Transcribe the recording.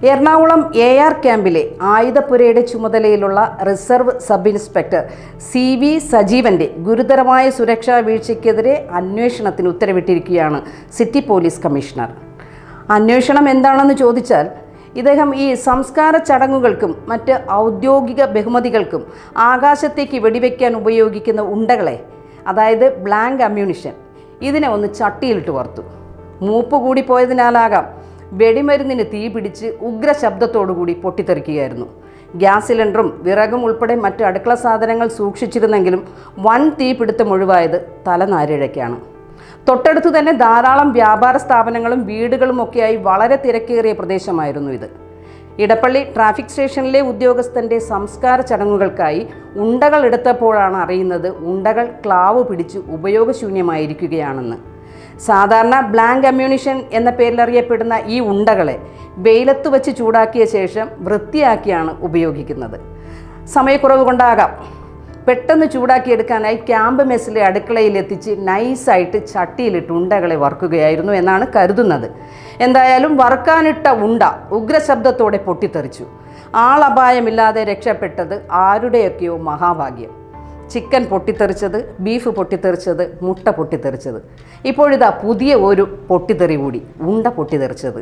Ernakulam A R ക്യാമ്പിലെ ആയുധപ്പുരയുടെ ചുമതലയിലുള്ള reserve sub inspector C V സജീവന്റെ ഗുരുതരമായ സുരക്ഷാ വീഴ്ചയ്ക്കെതിരെ അന്വേഷണത്തിന് ഉത്തരവിട്ടിരിക്കുകയാണ് സിറ്റി പോലീസ് കമ്മീഷണർ. അന്വേഷണം എന്താണെന്ന് ചോദിച്ചാൽ ഇദ്ദേഹം ഈ സംസ്കാര ചടങ്ങുകൾക്കും മറ്റ് ഔദ്യോഗിക ബഹുമതികൾക്കും ആകാശത്തേക്ക് വെടിവെക്കാൻ ഉപയോഗിക്കുന്ന ഉണ്ടകളെ അതായത് ബ്ലാങ്ക് അമ്യൂണിഷൻ ഇതിനെ ഒന്ന് ചട്ടിയിലിട്ട് വറുത്തു. മൂപ്പ് കൂടി പോയതിനാലാകാം വെടിമരുന്നിന് തീ പിടിച്ച് ഉഗ്ര ശബ്ദത്തോടുകൂടി പൊട്ടിത്തെറിക്കുകയായിരുന്നു. ഗ്യാസ് സിലിണ്ടറും വിറകും ഉൾപ്പെടെ മറ്റ് അടുക്കള സാധനങ്ങൾ സൂക്ഷിച്ചിരുന്നെങ്കിലും വൻ തീ പിടുത്തം ഒഴിവായത് തലനാരിഴയ്ക്കാണ്. തൊട്ടടുത്തു തന്നെ ധാരാളം വ്യാപാര സ്ഥാപനങ്ങളും വീടുകളും ഒക്കെയായി വളരെ തിരക്കേറിയ പ്രദേശമായിരുന്നു ഇത്. ഇടപ്പള്ളി ട്രാഫിക് സ്റ്റേഷനിലെ ഉദ്യോഗസ്ഥന്റെ സംസ്കാര ചടങ്ങുകൾക്കായി ഉണ്ടകൾ എടുത്തപ്പോഴാണ് അറിയുന്നത് ഉണ്ടകൾ ക്ലാവ് പിടിച്ച് ഉപയോഗശൂന്യമായിരിക്കുകയാണെന്ന്. സാധാരണ ബ്ലാങ്ക് അമ്യൂണിഷൻ എന്ന പേരിൽ അറിയപ്പെടുന്ന ഈ ഉണ്ടകളെ വെയിലത്ത് വെച്ച് ചൂടാക്കിയ ശേഷം വൃത്തിയാക്കിയാണ് ഉപയോഗിക്കുന്നത്. സമയക്കുറവ് കൊണ്ടാകാം. പെട്ടെന്ന് ചൂടാക്കിയെടുക്കാനായി ക്യാമ്പ് മെസ്സിലെ അടുക്കളയിൽ എത്തിച്ച് നൈസായിട്ട് ചട്ടിയിലിട്ട് ഉണ്ടകളെ വറുക്കുകയായിരുന്നു എന്നാണ് കരുതുന്നത്. എന്തായാലും വറുക്കാനിട്ട ഉണ്ട ഉഗ്രശബ്ദത്തോടെ പൊട്ടിത്തെറിച്ചു. ആളപായമില്ലാതെ രക്ഷപ്പെട്ടത് ആരുടെയൊക്കെയോ മഹാഭാഗ്യം. ചിക്കൻ പൊട്ടിത്തെറിച്ചത് ബീഫ് പൊട്ടിത്തെറിച്ചത് മുട്ട പൊട്ടിത്തെറിച്ചത്. ഇപ്പോഴിതാ പുതിയ ഒരു പൊട്ടിത്തെറി കൂടി ഉണ്ട പൊട്ടിത്തെറിച്ചത്.